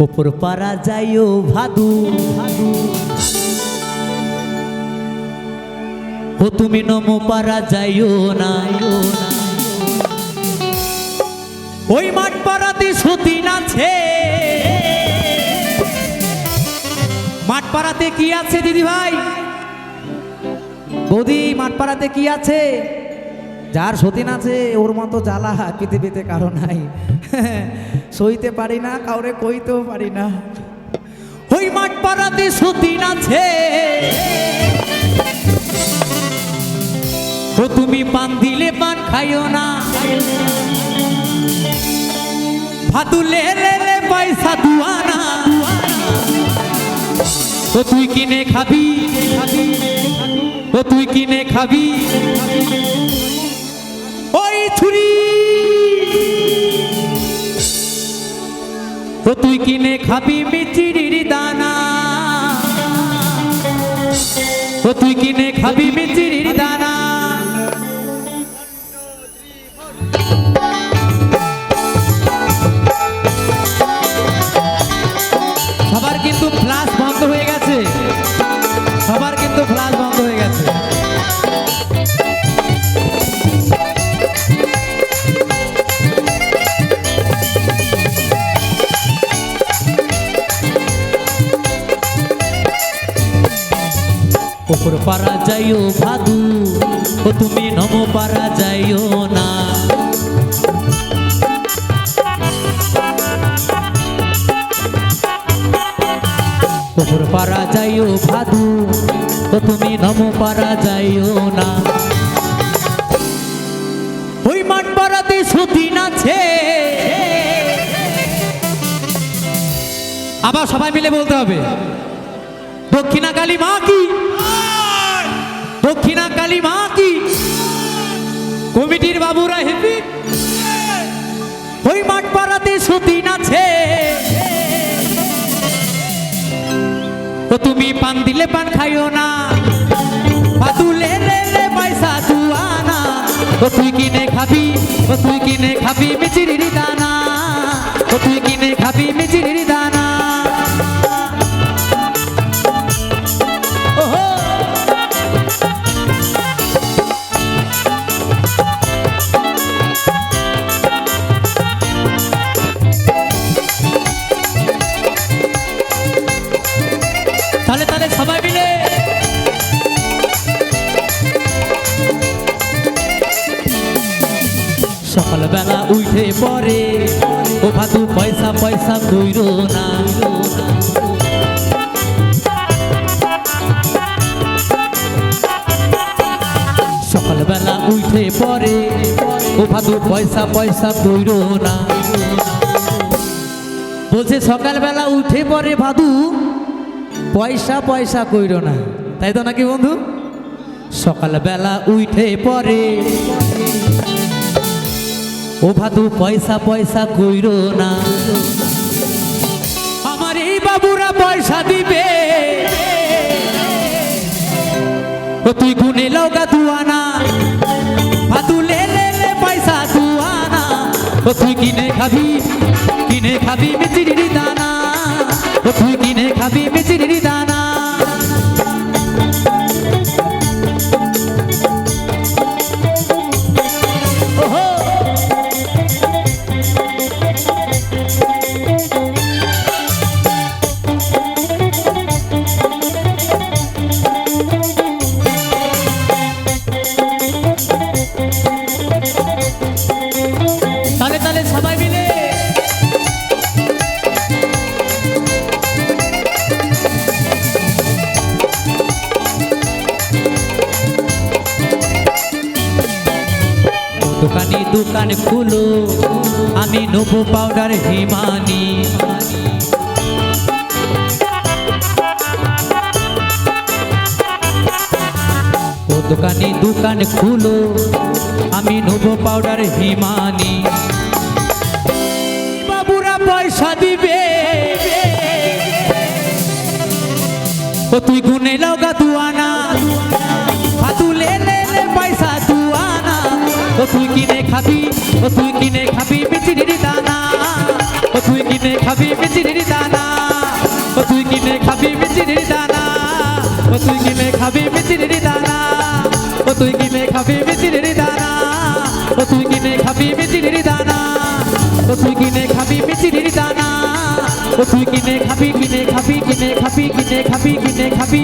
ওপর পারা যাইও ভাদু। ভাদু ও তুমি নমো পারা যাইও না ওই মাঠ পাড়াতে সতীন আছে মাঠ পাড়াতে কি আছে দিদি ভাই? বৌদি, মাঠ পাড়াতে কি আছে? যার সতীন আছে ওর মতো জ্বালা পৃথিবীতে কারও নাই। সইতে পারি না, কাউরে কইতেও পারি না। ওই মাঠ পাড়াতে সতীন আছে। ও তুমি পান দিলে পান খাইও না। ভাতু লে লে লে পয়সা দুয়ানা ও তুই কিনে খাবি। ও তুই কিনে খাবি। ওই ছুরি ও তুই কিনে খাবি মিচিরির দানা। ও তুই কিনে খাবি মিচিরির ওপর পারা যাইও ভাদু, ও তুমি নম পারা যাইও না। ওপর পারা যাইও ভাদু, ও তুমি নম পারা যাইও না। ওই মাঠ পাড়াতে সুদিন আছে আবার সবাই মিলে বলতে হবে দক্ষিণা কালী মা কি? দক্ষিণা কালী মা কি? কমিটির বাবুরা হেপি? ওই মাঠ পাড়াতে সুদিন আছে ও তুমি পান দিলে পান খাইও না। পয়সা তুই কিনে খাবি তুই কিনে খাবি মিচিরির দানা। সকালবেলা উঠে পরে ও ভাতু পয়সা পয়সা কইর না। সকালবেলা উঠে পরে ও ভাতু পয়সা পয়সা কইর না। বলছে, সকালবেলা উঠে পরে ভাদু, পয়সা পয়সা কইর না। তাই তো নাকি বন্ধু? সকালবেলা উঠে পরে ও ভাতু পয়সা পয়সা কইর না। আমার এই বাবুরা পয়সা দিবে। ও তুই গুনে লগা দুয়ানা। ভাতু লে লে পয়সা দুয়ানা। ও তুই কিনে খাবি কিনে খাবি মিচিরির দোকানি দোকান খুলো, আমি নেব পাউডার হিমানি। ও দোকানি দোকান খুলো, আমি নেব পাউডার হিমানি। বাবুরা পয়সা দিবে। ও তুই গুনে লগা দুয়ানা। তুই কিনে খাবি? ও তুই কিনে খাবি মিচিরির দানা। ও তুই কিনে খাবি মিচিরির দানা। মিচিরির দানা। ও তুই কিনে খাবি মিচিরির দানা। ও তুই কিনে খাবি মিচিরির দানা। ও তুই কিনে খাবি মিচিরির দানা। ও তুই কিনে খাবি মিচিরির দানা। ও তুই কিনে খাবি কিনে খাবি কিনে খাবি কিনে খাবি কিনে খাবি।